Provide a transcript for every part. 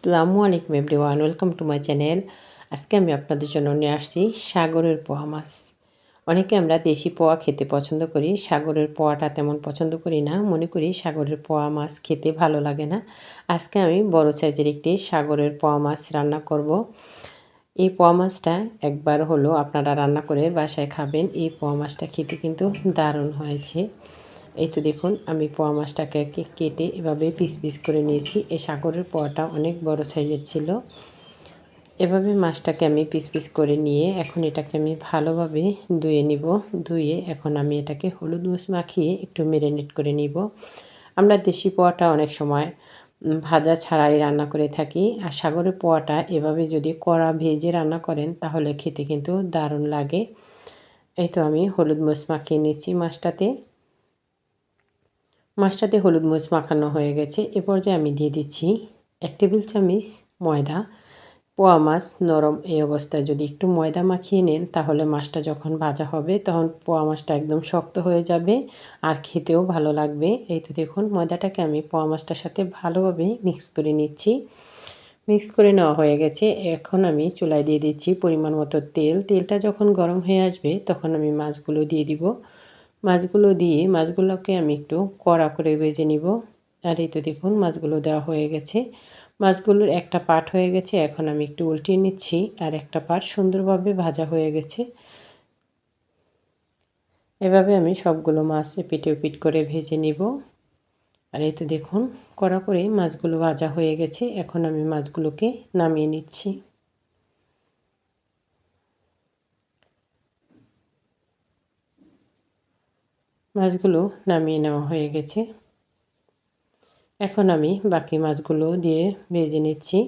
আসসালামু আলাইকুম everyone, welcome to my channel. আজকে আমি আপনাদের জন্য নিয়ে আসছি সাগরের পোয়া মাছ। অনেকে আমরা দেশি পোয়া খেতে পছন্দ করি, সাগরের পোয়াটা তেমন পছন্দ করি না। মনে করি সাগরের পোয়া মাছ খেতে ভালো লাগে না। আজকে আমি বড় সাইজের একটি সাগরের পোয়া মাছ রান্না করব। এই পোয়া মাছটা একবার হলো আপনারা রান্না করে বাসায় খাবেন। এই পোয়া মাছটা খেতে কিন্তু দারুণ হয়েছে। এই তো দেখুন, আমি পোয়া মাছটাকে কেটে এভাবে পিস পিস করে নিয়েছি। এই সাগরের পোয়াটা অনেক বড় সাইজের ছিল। এভাবে মাছটাকে আমি পিস পিস করে নিয়ে এখন এটাকে আমি ভালোভাবে ধুয়ে নিব। ধুয়ে এখন আমি এটাকে হলুদ মরিচ মাখিয়ে একটু মেরিনেট করে নিব। আমরা দেশি পোয়াটা অনেক সময় ভাজা ছাড়াই রান্না করে থাকি। আর সাগরের পোয়াটা এভাবে যদি কড়া ভেজে রান্না করেন তাহলে খেতে কিন্তু দারুণ লাগে। এই তো আমি হলুদ মরিচ মাখিয়ে নিচ্ছি মাছটাতে। মাছটাতে হলুদ মরিচ মাখানো হয়ে গেছে। এ পর্যায়ে আমি দিয়ে দিচ্ছি এক টেবিল চামচ ময়দা। পোয়া মাছ নরম এই অবস্থায় যদি একটু ময়দা মাখিয়ে নেন, তাহলে মাছটা যখন ভাজা হবে, তখন পোয়া মাছটা একদম শক্ত হয়ে যাবে আর খেতেও ভালো লাগবে। এই তো দেখুন, ময়দাটাকে আমি পোয়া মাছটার সাথে ভালোভাবে মিক্স করে নিচ্ছি। মিক্স করে নেওয়া হয়ে গেছে। এখন আমি চুলায় দিয়ে দিচ্ছি পরিমাণ মতো তেল। তেলটা যখন গরম হয়ে আসবে, তখন আমি মাছগুলো দিয়ে দিব। মাছগুলো দিয়ে মাছগুলোকে আমি একটু কড়া করে ভেজে নিব। আর এই তো দেখুন মাছগুলো দেওয়া হয়ে গেছে। মাছগুলোর একটা পাট হয়ে গেছে, এখন আমি একটু উল্টিয়ে নিচ্ছি। আর একটা পাট সুন্দরভাবে ভাজা হয়ে গেছে। এভাবে আমি সবগুলো মাছ এপিটে ওপিট করে ভেজে নিব। আর এই তো দেখুন কড়া করে মাছগুলো ভাজা হয়ে গেছে। এখন আমি মাছগুলোকে নামিয়ে নিচ্ছি। মাছগুলো নামিয়ে নেওয়া হয়ে গেছে। এখন আমি বাকি মাছগুলো দিয়ে ভেজে নিচ্ছি।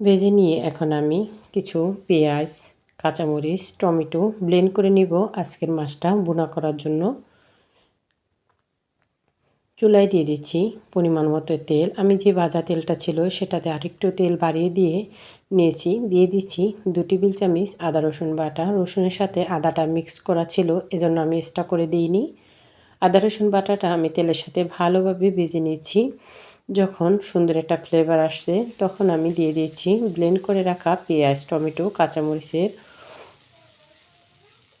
ভেজে নিয়ে এখন আমি কিছু পেঁয়াজ, কাঁচামরিচ, টমেটো ব্লেন্ড করে নিব। আজকের মাছটা বোনা করার জন্য। চুলায় দিয়ে দিচ্ছি পরিমাণ মতো তেল। আমি যে ভাজা তেলটা ছিল সেটাতে আরেকটু তেল বাড়িয়ে দিয়ে নিয়েছি। দিয়ে দিচ্ছি দু টেবিল চামচ আদা রসুন বাটা। রসুনের সাথে আদাটা মিক্স করা ছিল, এজন্য আমি এক্সট্রা করে দিইনি। আদা রসুন বাটাটা আমি তেলের সাথে ভালোভাবে ভেজে নিচ্ছি। যখন সুন্দর একটা ফ্লেভার আসছে, তখন আমি দিয়ে দিচ্ছি ব্লেন্ড করে রাখা পেঁয়াজ, টমেটো, কাঁচামরিচের।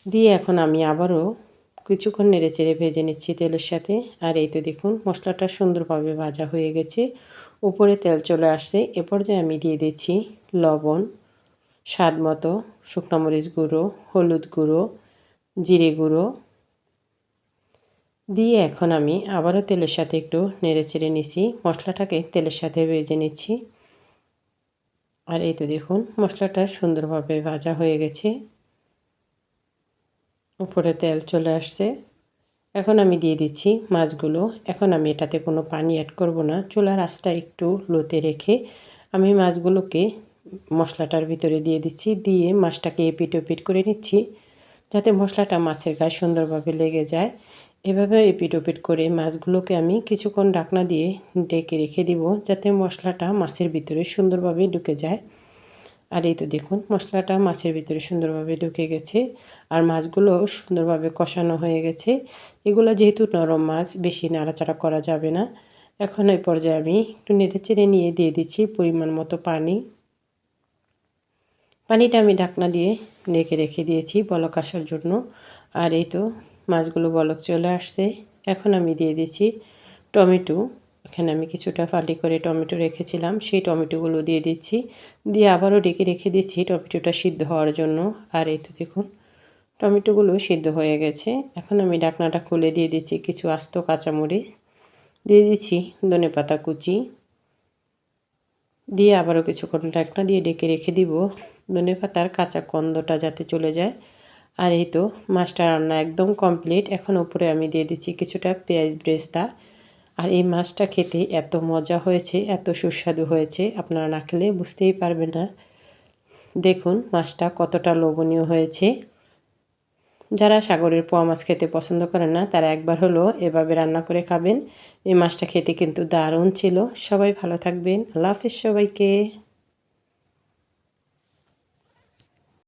দিয়ে এখন আমি আবারও কিছুক্ষণ নেড়ে চেড়ে ভেজে নিচ্ছি তেলের সাথে। আর এই তো দেখুন, মশলাটা সুন্দরভাবে ভাজা হয়ে গেছে। উপরে তেল চলে আসছে। এ পর্যায়ে আমি দিয়ে দিচ্ছি লবণ, স্বাদ মতো মরিচ গুঁড়ো, হলুদ গুঁড়ো, জিরে গুঁড়ো। দিয়ে এখন আমি আবারও তেলের সাথে একটু নেড়ে চেড়ে নিচ্ছি। মশলাটাকে তেলের সাথে ভেজে নিচ্ছি। আর এই তো দেখুন, মশলাটা সুন্দরভাবে ভাজা হয়ে গেছে। উপরে তেল চলে আসছে। এখন আমি দিয়ে দিচ্ছি মাছগুলো। এখন আমি এটাতে কোনো পানি অ্যাড করব না। চুলার আঁচটা একটু লোতে রেখে আমি মাছগুলোকে মশলাটার ভিতরে দিয়ে দিচ্ছি। দিয়ে মাছটাকে এপিট ওপিট করে নিচ্ছি যাতে মশলাটা মাছের গায়ে সুন্দরভাবে লেগে যায়। এভাবে এপিট ওপিট করে মাছগুলোকে আমি কিছুক্ষণ ডাকনা দিয়ে ডেকে রেখে দিব যাতে মশলাটা মাছের ভিতরে সুন্দরভাবে ঢুকে যায়। আর এই তো দেখুন, মশলাটা মাছের ভিতরে সুন্দরভাবে ঢুকে গেছে আর মাছগুলো সুন্দরভাবে কষানো হয়ে গেছে। এগুলো যেহেতু নরম মাছ, বেশি নাড়াচাড়া করা যাবে না। এখন এই পর্যায়ে আমি একটু নেড়ে চেড়ে নিয়ে দিয়ে দিচ্ছি পরিমাণ মতো পানি। পানিটা আমি ঢাকনা দিয়ে ডেকে রেখে দিয়েছি বলক আসার জন্য। আর এই তো মাছগুলো বলক চলে আসছে। এখন আমি দিয়ে দিচ্ছি টমেটো। এখানে আমি কিছুটা ফালি করে টমেটো রেখেছিলাম, সেই টমেটোগুলো দিয়ে দিচ্ছি। দিয়ে আবারও ডেকে রেখে দিচ্ছি টমেটোটা সিদ্ধ হওয়ার জন্য। আর এই তো দেখুন, টমেটোগুলো সিদ্ধ হয়ে গেছে। এখন আমি ডাকনাটা খুলে দিয়ে দিচ্ছি কিছু আস্ত কাঁচামরিচ। দিয়ে দিচ্ছি ধনে পাতা কুচি। দিয়ে আবারও কিছুক্ষণ ডাকনা দিয়ে ডেকে রেখে দিব ধনে পাতার কাঁচা কন্দটা যাতে চলে যায়। আর এই তো মাছটা রান্না একদম কমপ্লিট। এখন উপরে আমি দিয়ে দিচ্ছি কিছুটা পেঁয়াজ ব্রেস্তা। আর এই মাছটা খেতে এত মজা হয়েছে, এত সুস্বাদু হয়েছে, আপনারা না খেলে বুঝতেই পারবেন না। দেখুন মাছটা কতটা লোভনীয় হয়েছে। যারা সাগরের পোয়া মাছ খেতে পছন্দ করেন না, তারা একবার হলো এভাবে রান্না করে খাবেন। এই মাছটা খেতে কিন্তু দারুণ ছিল। সবাই ভালো থাকবেন। আল্লাহ হাফিজ সবাইকে।